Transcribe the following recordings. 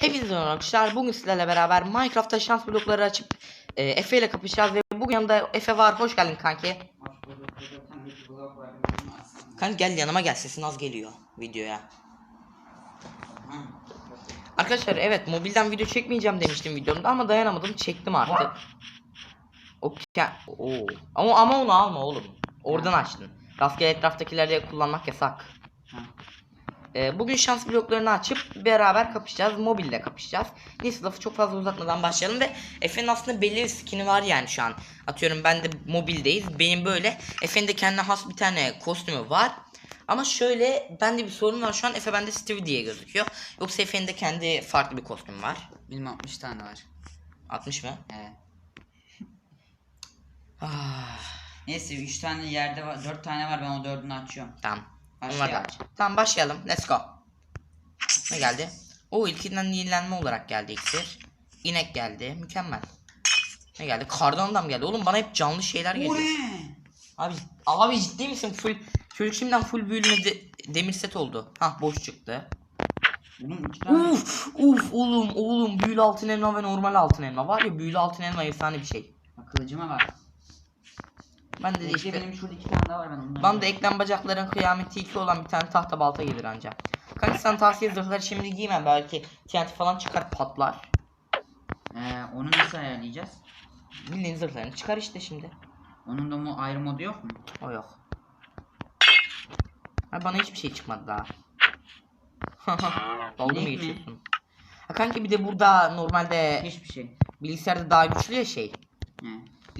Hepinize merhaba arkadaşlar. Bugün sizlerle beraber Minecraft'ta şans blokları açıp e, Efe ile kapışacağız ve bugün yanımda Efe var. Hoş geldin kanki. Kanki gel yanıma gel. Sesin az geliyor videoya. Arkadaşlar evet mobilden video çekmeyeceğim demiştim videomda ama dayanamadım çektim artık. O ke- Oo. Ama ama onu alma oğlum. Oradan açtın. Rastgele etraftakileri kullanmak yasak. Ee, bugün şans bloklarını açıp beraber kapışacağız. Mobilde kapışacağız. Neyse lafı çok fazla uzatmadan başlayalım ve Efe'nin aslında belli bir skin'i var yani şu an. Atıyorum ben de mobildeyiz. Benim böyle Efe'nin de kendine has bir tane kostümü var. Ama şöyle bende bir sorun var şu an Efe bende Stevie diye gözüküyor. Yoksa Efe'nin de kendi farklı bir kostümü var. Benim 60 tane var. 60 mı? He. Ah, Neyse 3 tane yerde var, 4 tane var ben o dördünü açıyorum. tamam. Başlayalım. Tamam başlayalım. Let's go. Ne geldi? O ilkinden yenilenme olarak geldi iksir. İnek geldi. Mükemmel. Ne geldi? Kardan adam geldi. Oğlum bana hep canlı şeyler geliyor. Abi abi ciddi misin? Full çocuk şimdiden full büyülme de- demir set oldu. Hah boş çıktı. Oğlum 2 tane. Uf uf oğlum oğlum büyülü altın elma ve normal altın elma. Var ya büyülü altın elma efsane bir şey. Kılıcıma bak. Ben de İşte işte benim şurada 2 tane daha var ben onları. Bana da eklem bacakların kıyameti 2 olan bir tane tahta balta gelir anca. Kanka sen tavsiye zırhları şimdi giyme belki TNT falan çıkar patlar. Ee, onu nasıl ayarlayacağız? Bildiğin zırhlarını çıkar işte şimdi. Onun da mu ayrı modu yok mu? O yok. Ha, bana hiçbir şey çıkmadı daha. Dalga mı geçiyorsun? Ha kanki bir de burada normalde Hiçbir şey. bilgisayarda daha güçlü ya şey. He.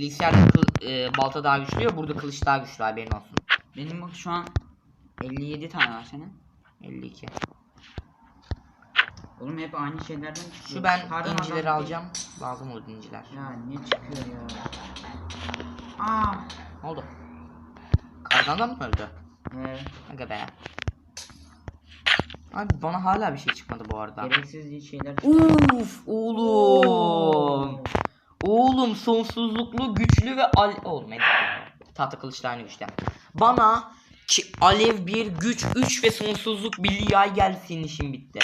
Bilgisayarda e, balta daha güçlü ya burada kılıç daha güçlü haberin olsun. Benim bak şu an 57 tane var senin. 52. Oğlum hep aynı şeylerden çıkıyor. Şu ben Kardan incileri adam- alacağım. Lazım olur inciler. Ya ne çıkıyor ya? Aa. Ne oldu? Kardan adam mı öldü? Ee, Aga be. Abi bana hala bir şey çıkmadı bu arada. gereksiz şeyler çıkıyor. Uf oğlum. Oğlum sonsuzluklu güçlü ve al oğlum. Tahta kılıçla aynı güçte. Bana ki alev bir güç 3 ve sonsuzluk birliği ay gelsin işim bitti.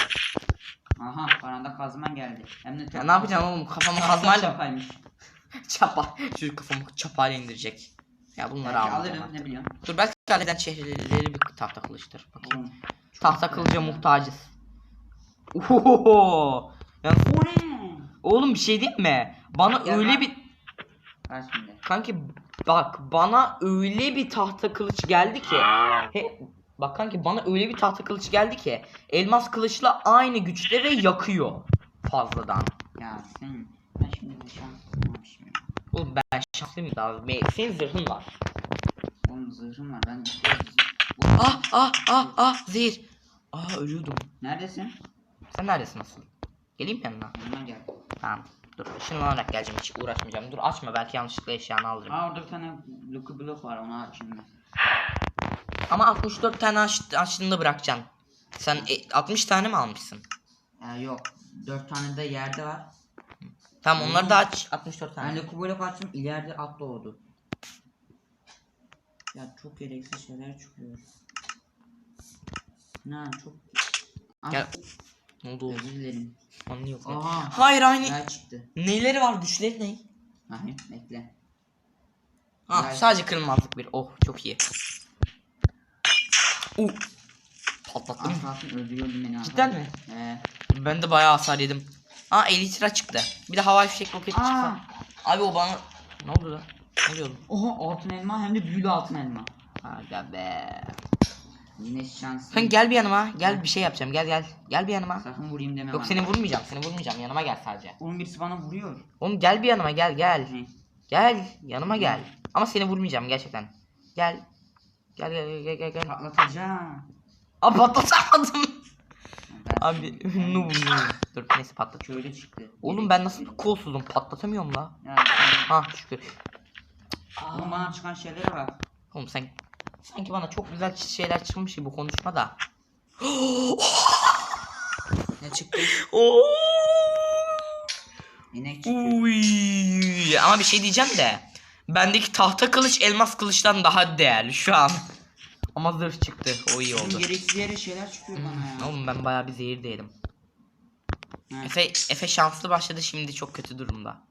Aha bana kazman geldi. Hem de Ya ne yapacaksın oğlum kafamı kazmayla Çapaymış. çapa. Şu kafamı çapayla indirecek. Ya bunları almayacağım. alırım ne biliyorsun. Dur belki kaleden çehreleri bir tahta kılıçtır. Bakayım. Oğlum, Tahta kılıca ya. muhtacız. Ohoho. Yani O ne? Oğlum bir şey değil mi? Bana Gel öyle lan. bir Ver şimdi. kanki bak bana öyle bir tahta kılıç geldi ki he, bak kanki bana öyle bir tahta kılıç geldi ki elmas kılıçla aynı güçte ve yakıyor fazladan. Ya sen ben şimdi yapmışım. Oğlum ben şanslıyım. Me- Senin zırhın var. Oğlum zırhım var ben istiyorum. Ah ah ah ah zehir. Ah ölüyordum. Neredesin? Sen neredesin asıl? Geleyim yanına. Yanıma gel. Tamam. Dur ışınlanarak geleceğim hiç uğraşmayacağım. Dur açma belki yanlışlıkla eşyanı alırım. Aa orada bir tane Lucky Block var onu açayım ben. Ama 64 tane aç, açtığında bırakacaksın. Sen e, 60 tane mi almışsın? Ee, yok. 4 tane de yerde var. Tamam onları da aç. 64 tane. Ben Lucky Block açtım ileride at doğdu. Ya çok gereksiz şeyler çıkıyor. Ne çok... Ah, Gel. Ne oldu? Özür dilerim. Anlıyor. Aha. Hayır aynı. Ne çıktı? Neleri var güçleri ne? Hayır bekle. Ah Gel. sadece kırılmazlık bir. Oh çok iyi. Uh. Patlattım. Az kalsın öldürüyordun beni. Cidden mi? Ee, Ben de bayağı hasar yedim. Aa elitra çıktı. Bir de havai fişek roket çıktı. Abi o bana... Ne oldu lan? Ne oğlum? Oha altın elma hem de büyülü altın elma. Aga be. Yine şanslı. Sen gel bir yanıma. Gel bir şey yapacağım. Gel gel. Gel bir yanıma. Sakın vurayım deme Yok bana. seni vurmayacağım. Seni vurmayacağım. Yanıma gel sadece. Oğlum birisi bana vuruyor. Oğlum gel bir yanıma gel gel. Ne? Gel yanıma gel. Ama seni vurmayacağım gerçekten. Gel. Gel gel gel gel gel. Patlatacağım. Abi patlatamadım. Ben Abi şimdi- noob noob. Dur neyse patlat. Şöyle çıktı. Oğlum ben nasıl bir kolsuzum patlatamıyorum la. Ya, Ha şükür. Oğlum bana çıkan şeylere bak. Oğlum sen sanki bana çok güzel şeyler çıkmış gibi konuşma da. Ne çıktı? İnek çıktı. Uy. Ama bir şey diyeceğim de. Bendeki tahta kılıç elmas kılıçtan daha değerli şu an. Ama zırh çıktı. O iyi oldu. gereksiz yere şeyler çıkıyor bana ya. Oğlum ben bayağı bir zehir değilim. Ha. Efe, Efe şanslı başladı şimdi çok kötü durumda.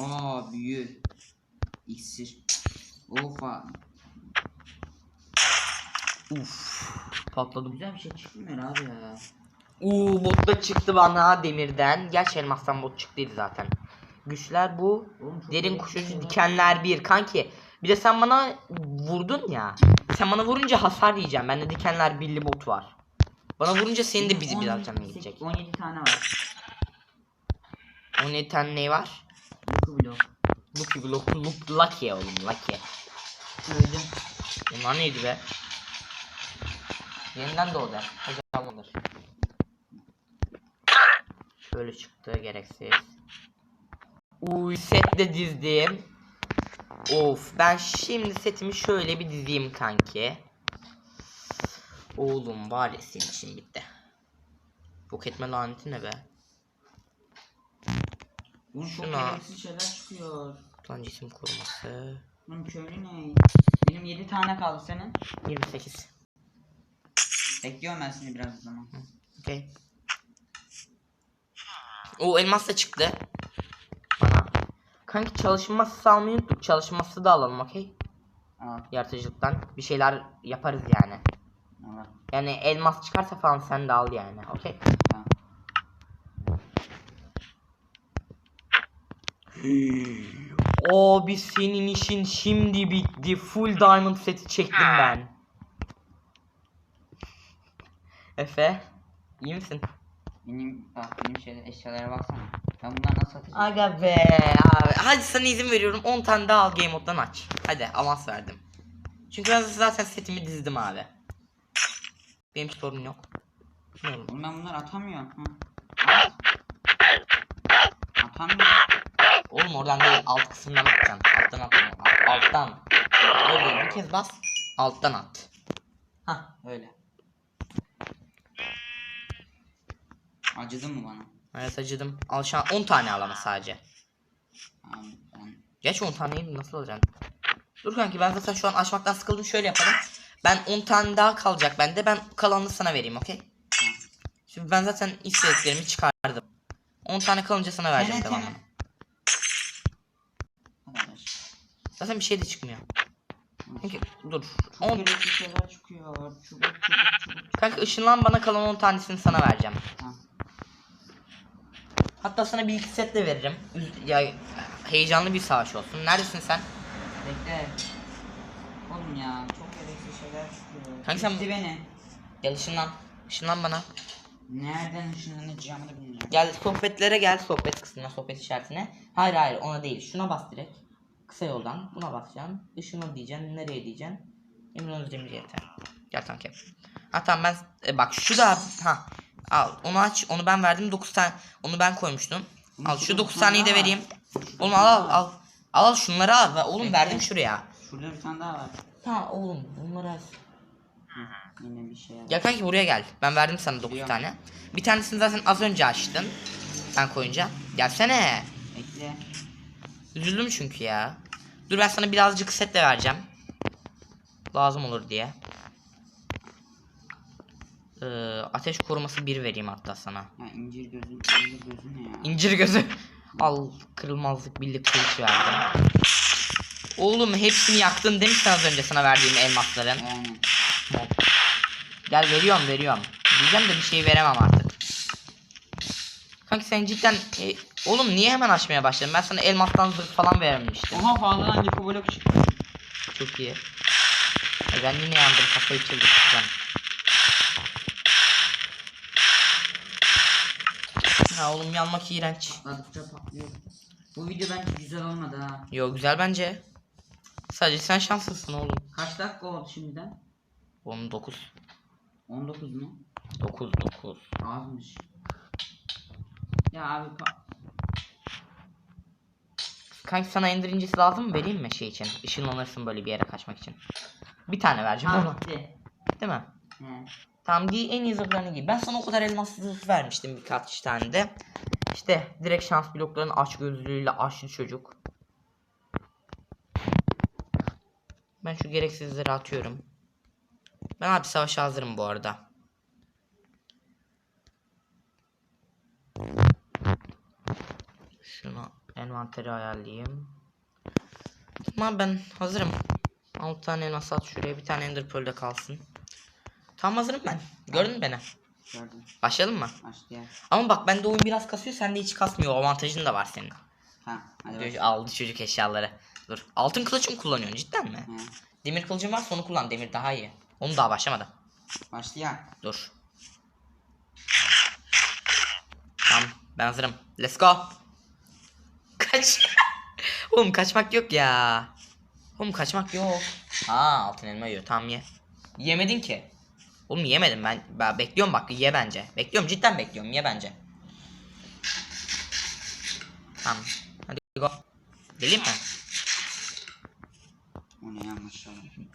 Aa büyü. İksir. Ofa. Uf patladım. Güzel bir şey çıkmıyor abi ya. Uuu bot da çıktı bana demirden. Gerçi elmastan bot çıktıydı zaten. Güçler bu. Oğlum Derin kuşucu şeyler. dikenler bir kanki. Bir de sen bana vurdun ya. Sen bana vurunca hasar yiyeceğim. Bende dikenler birli bot var. Bana vurunca senin de bizi 17 biraz canına gidecek. 17 tane var. 17 tane ne var? Lucky blok. Lucky Block, Luck, Lucky oğlum Lucky. Öldüm. Bunlar neydi be? Yeniden doğdu. Hocam olur. Şöyle çıktı gereksiz. Uy set de dizdim. Of ben şimdi setimi şöyle bir dizeyim kanki. Oğlum var ya senin için bitti. Yok etme laneti ne be? Çok Şuna. gereksiz şeyler çıkıyor. Lan cisim koruması. Bunun köylü ne? Benim 7 tane kaldı senin. 28. Bekliyorum ben seni biraz o zaman. Okey. O elmas da çıktı. Bana. Kanki çalışması almayı unuttuk. Çalışması da alalım okey. Al. Yaratıcılıktan. Bir şeyler yaparız yani. Al. Yani elmas çıkarsa falan sen de al yani. Okey. Tamam. Abi senin işin şimdi bitti. Full diamond seti çektim ben. Efe. iyi misin? Benim bak benim şeyler eşyalara baksana. Ben bunları nasıl atacağım? Aga be abi. Hadi sana izin veriyorum 10 tane daha al game mode'dan aç. Hadi avans verdim. Çünkü ben zaten setimi dizdim abi. Benim sorun yok. Ne oğlum? Oğlum ben bunları atamıyorum. Ha. At. Atamıyorum. Oğlum oradan değil alt kısımdan atacaksın. Alttan. Alt- Alttan. Öyle bir kez bas. Alttan at. Hah öyle. Acıdın mı bana? Evet acıdım. Al şu an 10 tane al ama sadece. Abi ben Geç 10 taneyi nasıl alacaksın? Dur kanki ben zaten şu an açmaktan sıkıldım şöyle yapalım. Ben 10 tane daha kalacak bende. Ben kalanını sana vereyim okey? Şimdi ben zaten istediklerimi çıkardım. 10 tane kalınca sana vereceğim. Arkadaş. Zaten bir şey de çıkmıyor. Dur. Çok 10 gereksiz şeyler çıkıyor. Çubuk çubuk çubuk. Kanka ışınlan bana kalan 10 tanesini sana vereceğim. Tamam. Hatta sana bir iki set de veririm. Ya heyecanlı bir savaş olsun. Neredesin sen? Bekle. Oğlum ya çok gereksiz şeyler çıkıyor. Kanka sen- Bitti beni. Gel ışınlan. Işınlan bana. Nereden ışınlanacağımı bilmiyorum. Gel sohbetlere gel sohbet kısmına sohbet işaretine. Hayır hayır ona değil. Şuna bas direkt. Kısa yoldan buna basacaksın. Işını diyeceksin. Nereye diyeceksin? Emin Özdemir yeter. Gel kanka. Ha tamam ben e, bak şu da ha al onu aç onu ben verdim 9 tane onu ben koymuştum. Al şu 9 taneyi de vereyim. Oğlum al al al. Al al şunları al. Ve Oğlum Bekle. verdim şuraya. Şurada bir tane daha var. Ha oğlum bunları al. Yine bir şey var. Gel kanki buraya gel. Ben verdim sana 9 Biliyorum. tane. Bir tanesini zaten az önce açtın. Ben koyunca. Gelsene. Bekle. Üzüldüm çünkü ya. Dur ben sana birazcık set de vereceğim. Lazım olur diye. Ee, ateş koruması 1 vereyim hatta sana. Ya incir gözü, incir gözü ne ya? İncir gözü. Al kırılmazlık birlik kılıç verdim. Oğlum hepsini yaktın demiştin az önce sana verdiğim elmasların. Yani. Gel veriyorum veriyorum. Diyeceğim de bir şey veremem artık. Kanka sen cidden e, oğlum niye hemen açmaya başladın? Ben sana elmastan zırh falan vermiştim. Oha fazladan yapı blok çıktı. Çok iyi. Ay ben yine yandım kafayı çıldırtacağım. Ya oğlum yanmak iğrenç. Patladıkça patlıyor. Bu video bence güzel olmadı ha. Yo güzel bence. Sadece sen şanslısın oğlum. Kaç dakika oldu şimdiden? 19. 19 mu? 9 9. Azmış. Ya abi Kanki sana ender incisi lazım mı vereyim mi şey için? Işınlanırsın böyle bir yere kaçmak için. Bir tane vereceğim ama. Değil mi? He. Tamam giy en iyi zırhlarını giy. Ben sana o kadar elmas zırh vermiştim birkaç tane de. İşte direkt şans bloklarının aç gözlüğüyle açlı çocuk. Ben şu gereksizleri atıyorum. Ben abi savaşa hazırım bu arada. Şunu envanteri ayarlayayım. Tamam ben hazırım. 6 tane elmas at şuraya bir tane ender pearl de kalsın. Tam hazırım ben. Gördün mü beni? Gördüm. Başlayalım mı? Başlayalım. Ama bak bende oyun biraz kasıyor sende hiç kasmıyor. O avantajın da var senin. Ha hadi aldı çocuk eşyaları. Dur. Altın kılıç mı kullanıyorsun cidden mi? He. Demir kılıcın varsa onu kullan. Demir daha iyi. Onu daha başlamadı. Başlayalım. Dur. Tamam ben hazırım. Let's go. Kaç. Oğlum kaçmak yok ya. Oğlum kaçmak yok. Ha altın elma yiyor. Tamam ye. Yemedin ki. Oğlum yemedim ben. Ben bekliyorum bak ye bence. Bekliyorum cidden bekliyorum ye bence. Tamam. Hadi go. Geleyim mi? O ne yanlış.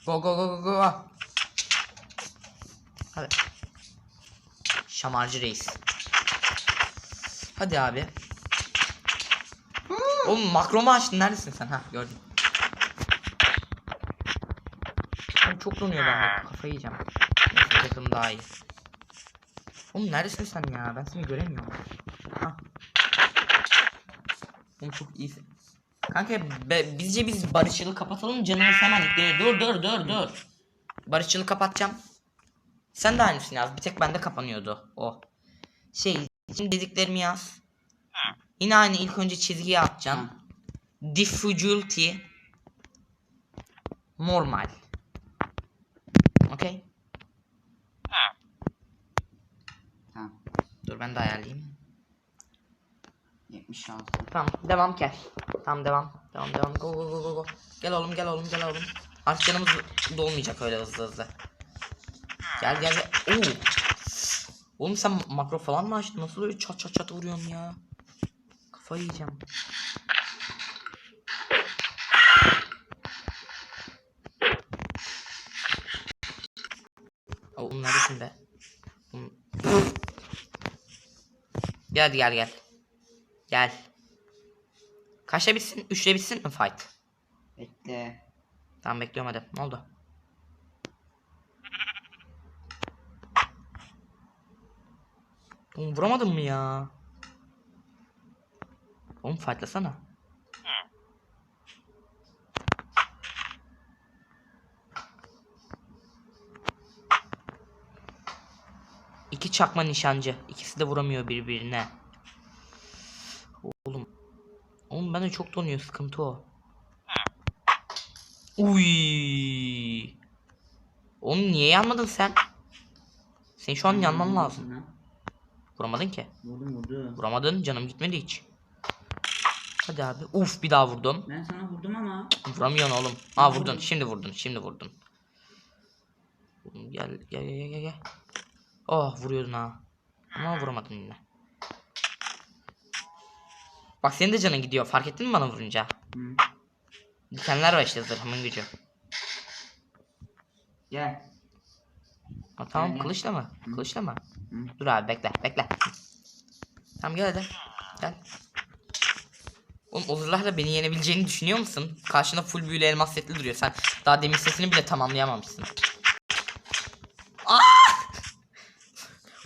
Go go go go go. Hadi. Şamarcı reis. Hadi abi. Oğlum makromu açtın neredesin sen? Ha gördüm. Abi çok donuyor bende kafayı yiyeceğim. Neyse takım daha iyi. Oğlum neredesin sen ya? Ben seni göremiyorum. Ha. Oğlum çok iyisin. Kanka be, bizce biz barışçılı kapatalım canımız hemen yükleniyor. Dur dur dur dur. Barışçılı kapatacağım. Sen de aynısını yaz. Bir tek bende kapanıyordu o. Şey şimdi dediklerimi yaz. Yine aynı ilk önce çizgiye atacaksın. Difficulty normal. Okey. Tamam. Dur ben de ayarlayayım. 76. Tamam devam gel. Tamam devam. Devam devam. Go go go go go. Gel oğlum gel oğlum gel oğlum. Artık canımız dolmayacak öyle hızlı hızlı. Gel gel gel. Oo. Oğlum sen makro falan mı açtın? Nasıl öyle çat çat çat vuruyorsun ya? Kafayı yiyeceğim. Oğlum neredesin be? Gel gel gel. Gel. Kaçta bitsin? Üçte bitsin mi fight? Bekle. Tamam bekliyorum hadi. Ne oldu? Oğlum vuramadın mı ya? Oğlum fightlasana. İki çakma nişancı. İkisi de vuramıyor birbirine. Oğlum. Oğlum bende çok donuyor sıkıntı o. Uy. Oğlum niye yanmadın sen? Senin şu an yanman lazım. Vuramadın ki. Vurdum vurdu. Vuramadın canım gitmedi hiç. Hadi abi. Uf bir daha vurdum. Ben sana vurdum ama. Vuramıyorsun oğlum. Aa vurdun. Şimdi vurdun. Şimdi vurdun. Gel gel gel gel gel. Oh vuruyordun ha. Ama vuramadın yine. Bak senin de canın gidiyor. Fark ettin mi bana vurunca? Hı. Dikenler var işte zırhımın gücü. Gel. Ha, tamam gel. kılıçla mı? Kılıçla mı? Hı. Dur abi bekle bekle. Tamam gel hadi. Gel. Oğlum o zırhlarla beni yenebileceğini düşünüyor musun? Karşında full büyülü elmas setli duruyor. Sen daha demin sesini bile tamamlayamamışsın. Aa!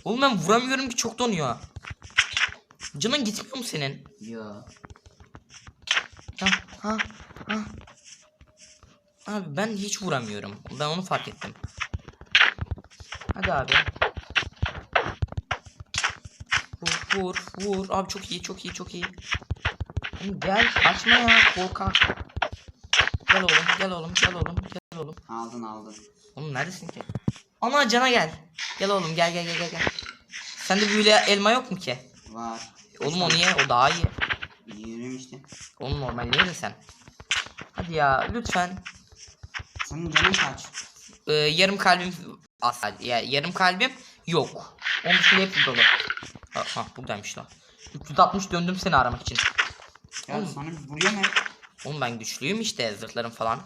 Oğlum ben vuramıyorum ki çok donuyor. Canın gitmiyor mu senin? Yo. Ha ha ha. Abi ben hiç vuramıyorum. Ben onu fark ettim. Hadi abi. Vur vur vur. Abi çok iyi çok iyi çok iyi. Gel kaçma ya korkak. Gel oğlum gel oğlum gel oğlum gel oğlum. Aldın aldın. Oğlum neredesin ki? Ana cana gel. Gel oğlum gel gel gel gel gel. Sende büyülü elma yok mu ki? Var. Oğlum onu ye o daha iyi. Yürüyorum işte. Oğlum normal yedin sen. Hadi ya lütfen. Senin canın kaç? Ee, yarım kalbim asla ya yarım kalbim yok. Onun dışında hepsi dolu. Ha, ha buradaymış lan. 360 döndüm seni aramak için. Ya Oğlum. sana vuruyor mu? Oğlum ben güçlüyüm işte zırhlarım falan.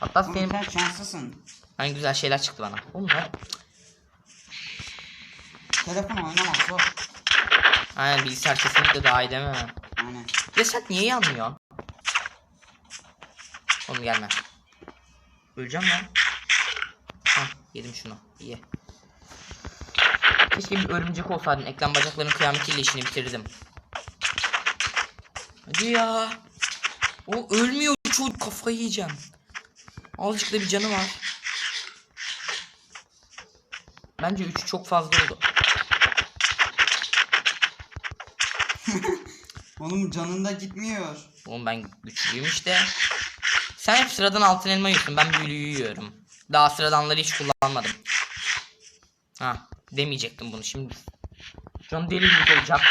Hatta Oğlum senin sen şanslısın. hani güzel şeyler çıktı bana. Oğlum ne? Telefon oynamak zor. Aynen bilgisayar kesinlikle daha iyi değil mi? Aynen. Ya sen niye yanmıyorsun? Oğlum gelme. Öleceğim lan. Hah yedim şunu. İyi. Keşke bir örümcek olsaydın. Ekran bacakların kıyametiyle işini bitirdim. Hadi ya. O ölmüyor çocuk kafayı yiyeceğim. Azıcık da bir canı var. Bence 3 çok fazla oldu. Oğlum canın da gitmiyor. Oğlum ben güçlüyüm işte. Sen hep sıradan altın elma yiyorsun. Ben büyülüyü yiyorum. Daha sıradanları hiç kullanmadım. Ha demeyecektim bunu şimdi. Şu an deli gibi olacağım.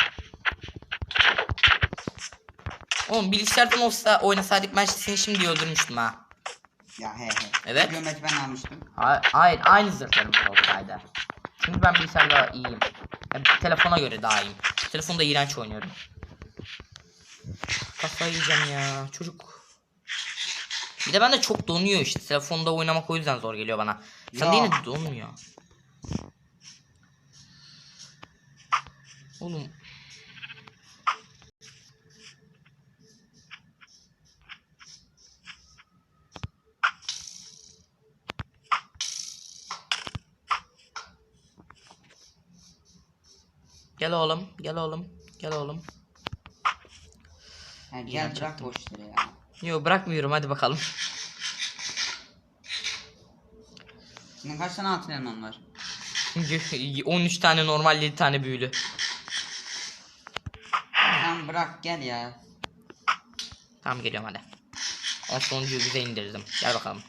Oğlum bilgisayardan olsa oynasaydık ben seni şimdi öldürmüştüm ha. Ya he he. Evet. Gömlek ben almıştım. Ha- Hayır aynı zırhlarımız olsaydı. Çünkü ben bilgisayarda iyiyim. Ya, telefona göre daha iyiyim. Telefonda iğrenç oynuyorum. Kafayı yiyeceğim ya çocuk. Bir de bende çok donuyor işte. Telefonda oynamak o yüzden zor geliyor bana. Sen de yine donmuyor. Oğlum. Gel oğlum, gel oğlum, gel oğlum. Ha, gel bırak yaptım. boş yere ya. Yo bırakmıyorum hadi bakalım. Senin kaç tane altın elman var? 13 tane normal 7 tane büyülü. Tamam bırak gel ya. Tamam geliyorum hadi. On sonuncuyu bize indirdim. Gel bakalım.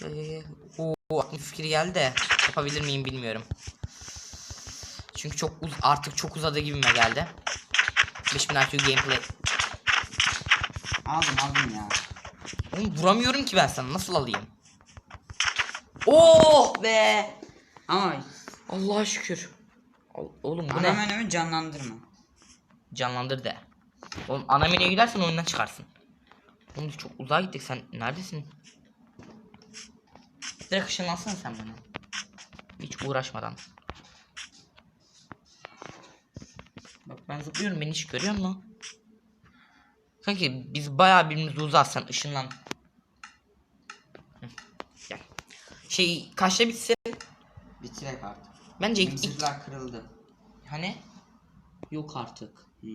Gel gel gel. Oo aklıma fikir geldi de yapabilir miyim bilmiyorum. Çünkü çok uz artık çok uzadı gibime geldi. 5000 IQ gameplay. Aldım aldım ya. Oğlum vuramıyorum ki ben sana nasıl alayım? Oh be! Ama Allah'a şükür. Oğlum bu ana ne? menümü canlandırma. Canlandır de. Oğlum ana menüye gidersen oyundan çıkarsın. Oğlum çok uzağa gittik sen neredesin? Direkt ışınlansana sen bana. Hiç uğraşmadan. Bak ben zıplıyorum beni hiç görüyor musun? Sanki biz bayağı birbirimize uzak sen ışınlan. Gel. Şey kaçta bitsin? Bitirek artık. Bence ilk, ilk kırıldı. hani yok artık. Hı.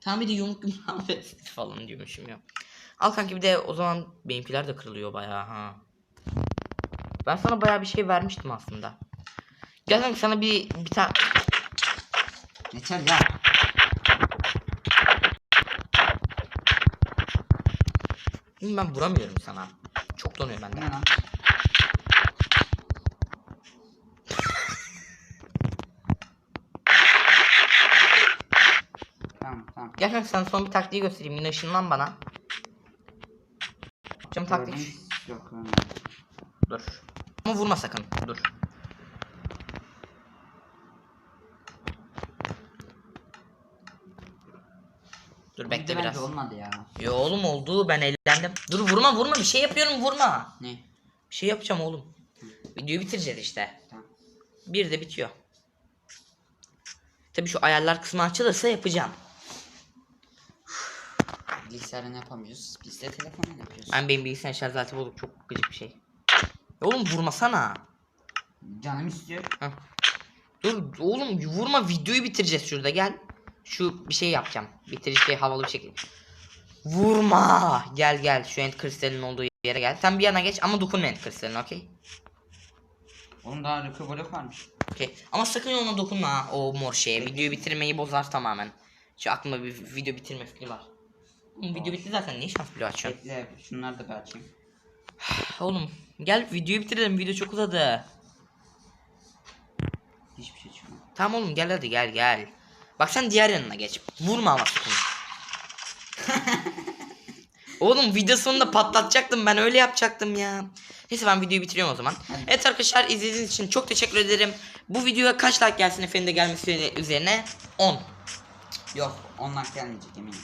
Tam bir de yumruk yumruk falan diyormuşum ya. Al kanki bir de o zaman benimkiler de kırılıyor bayağı ha. Ben sana bayağı bir şey vermiştim aslında. Gel kanka sana bir bir tane Yeter ya. ben vuramıyorum sana. Çok donuyor bende. ne lan? Tamam tamam. Gel kanka sana son bir taktiği göstereyim. Yine ışınlan bana. Cam taktik. Yok. Dur. Ama vurma sakın. Dur. Bekle bence biraz. olmadı ya. Yo oğlum oldu ben eğlendim. Dur vurma vurma bir şey yapıyorum vurma. Ne? Bir şey yapacağım oğlum. Videoyu bitireceğiz işte. Tamam. Bir de bitiyor. Tabii şu ayarlar kısmı açılırsa yapacağım. Bilgisayarını yapamıyoruz. Biz de telefonla yapıyoruz. Ben benim bilgisayar şarj aleti bozuk çok gıcık bir şey. Ya oğlum vurmasana. Canım istiyor. Heh. Dur oğlum vurma videoyu bitireceğiz şurada gel. Şu bir şey yapacağım. Bitirici şey havalı bir şekilde. Vurma. Gel gel şu end kristalin olduğu yere gel. Sen bir yana geç ama dokunma end kristaline okey. Oğlum daha blok varmış. Okey. Ama sakın ona dokunma ha, o mor şeye. Videoyu bitirmeyi bozar tamamen. Şu aklımda bir video bitirme fikri var. Oğlum video bitti zaten niye şans bloğu açıyorsun? Bekle şunları da bir açayım. Oğlum gel videoyu bitirelim video çok uzadı. Hiçbir şey çıkmıyor. Tamam oğlum gel hadi gel gel. Bak sen diğer yanına geç. Vurma ama sakın. oğlum video sonunda patlatacaktım ben öyle yapacaktım ya. Neyse ben videoyu bitiriyorum o zaman. Evet arkadaşlar izlediğiniz için çok teşekkür ederim. Bu videoya kaç like gelsin efendim de gelmesi üzerine 10. Yok onlar gelmeyecek eminim.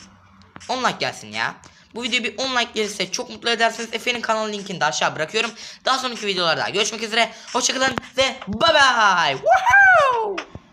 10 like gelsin ya. Bu video bir 10 like gelirse çok mutlu edersiniz. Efe'nin kanal linkini de aşağı bırakıyorum. Daha sonraki videolarda görüşmek üzere. Hoşçakalın ve bye bye. Woohoo!